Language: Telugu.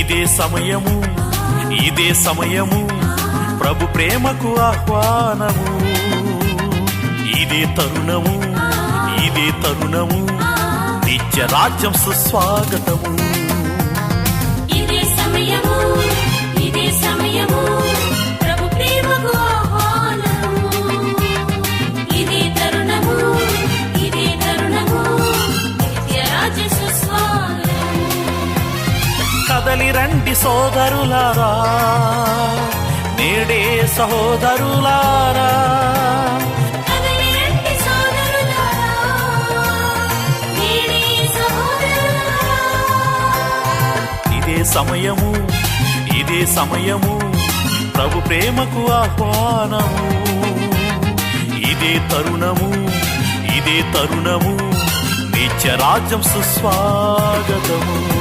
ఇదే సమయము ఇదే సమయము ప్రభు ప్రేమకు ఆహ్వానము. ఇదే తరుణము ఇదే తరుణము నిత్య రాజ్యం సుస్వాగతము. కదలి రండి సోదరులారా నేడే సహోదరులారా. ఇదే సమయము ఇదే సమయము ప్రభు ప్రేమకు ఆహ్వానము. ఇదే తరుణము ఇదే తరుణము నిత్య రాజ్యం సుస్వాగతము.